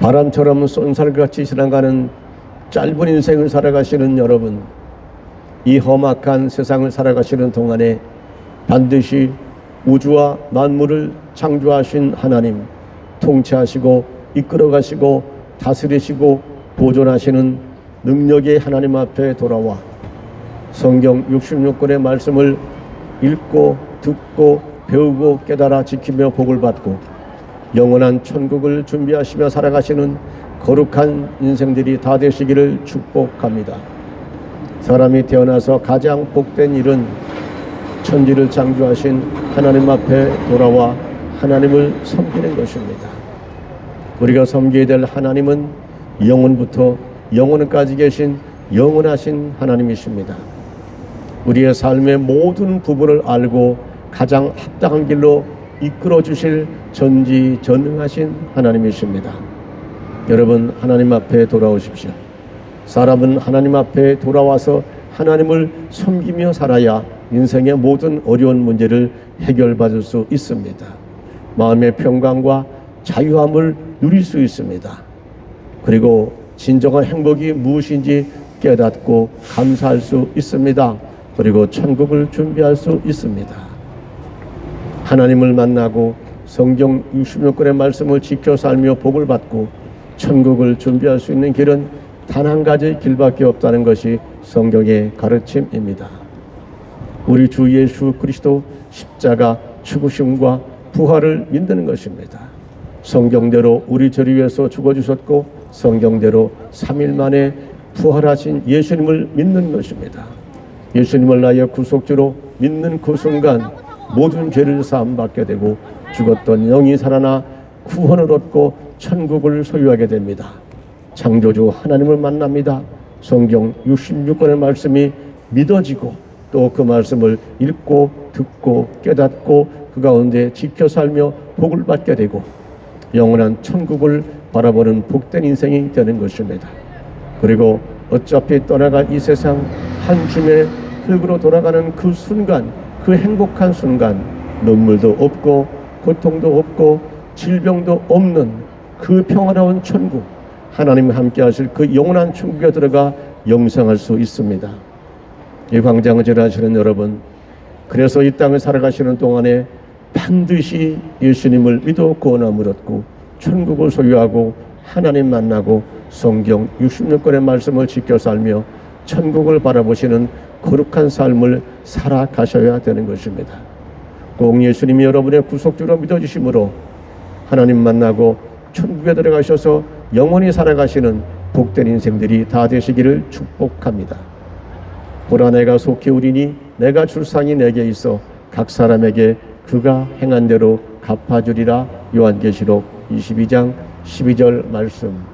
바람처럼 쏜살같이 지나가는 짧은 인생을 살아가시는 여러분, 이 험악한 세상을 살아가시는 동안에 반드시 우주와 만물을 창조하신 하나님, 통치하시고 이끌어가시고 다스리시고 보존하시는 능력의 하나님 앞에 돌아와 성경 66권의 말씀을 읽고 듣고 배우고 깨달아 지키며 복을 받고 영원한 천국을 준비하시며 살아가시는 거룩한 인생들이 다 되시기를 축복합니다. 사람이 태어나서 가장 복된 일은 천지를 창조하신 하나님 앞에 돌아와 하나님을 섬기는 것입니다. 우리가 섬겨야 될 하나님은 영원부터 영원까지 계신 영원하신 하나님이십니다. 우리의 삶의 모든 부분을 알고 가장 합당한 길로 이끌어 주실 전지 전능하신 하나님이십니다. 여러분 하나님 앞에 돌아오십시오. 사람은 하나님 앞에 돌아와서 하나님을 섬기며 살아야 인생의 모든 어려운 문제를 해결받을 수 있습니다. 마음의 평강과 자유함을 누릴 수 있습니다. 그리고 진정한 행복이 무엇인지 깨닫고 감사할 수 있습니다. 그리고 천국을 준비할 수 있습니다. 하나님을 만나고 성경 66권의 말씀을 지켜 살며 복을 받고 천국을 준비할 수 있는 길은 단 한 가지 길밖에 없다는 것이 성경의 가르침입니다. 우리 주 예수 그리스도 십자가 죽으심과 부활을 믿는 것입니다. 성경대로 우리 저리 위해서 죽어주셨고 성경대로 3일 만에 부활하신 예수님을 믿는 것입니다. 예수님을 나의 구속주로 믿는 그 순간 모든 죄를 사함 받게 되고 죽었던 영이 살아나 구원을 얻고 천국을 소유하게 됩니다. 창조주 하나님을 만납니다. 성경 66권의 말씀이 믿어지고 또 그 말씀을 읽고 듣고 깨닫고 그 가운데 지켜 살며 복을 받게 되고 영원한 천국을 바라보는 복된 인생이 되는 것입니다. 그리고 어차피 떠나갈 이 세상 한 줌의 흙으로 돌아가는 그 순간, 그 행복한 순간, 눈물도 없고 고통도 없고 질병도 없는 그 평화로운 천국, 하나님 함께 하실 그 영원한 천국에 들어가 영생할 수 있습니다. 이 광장을 지나시는 여러분, 그래서 이 땅을 살아가시는 동안에 반드시 예수님을 믿어 구원함을 얻고 천국을 소유하고 하나님 만나고 성경 66권의 말씀을 지켜 살며 천국을 바라보시는 거룩한 삶을 살아가셔야 되는 것입니다. 꼭 예수님이 여러분의 구속주로 믿어주심으로 하나님 만나고 천국에 들어가셔서 영원히 살아가시는 복된 인생들이 다 되시기를 축복합니다. 보라 내가 속히 우리니 내가 줄상이 내게 있어 각 사람에게 그가 행한 대로 갚아주리라 요한계시록 22장 12절 말씀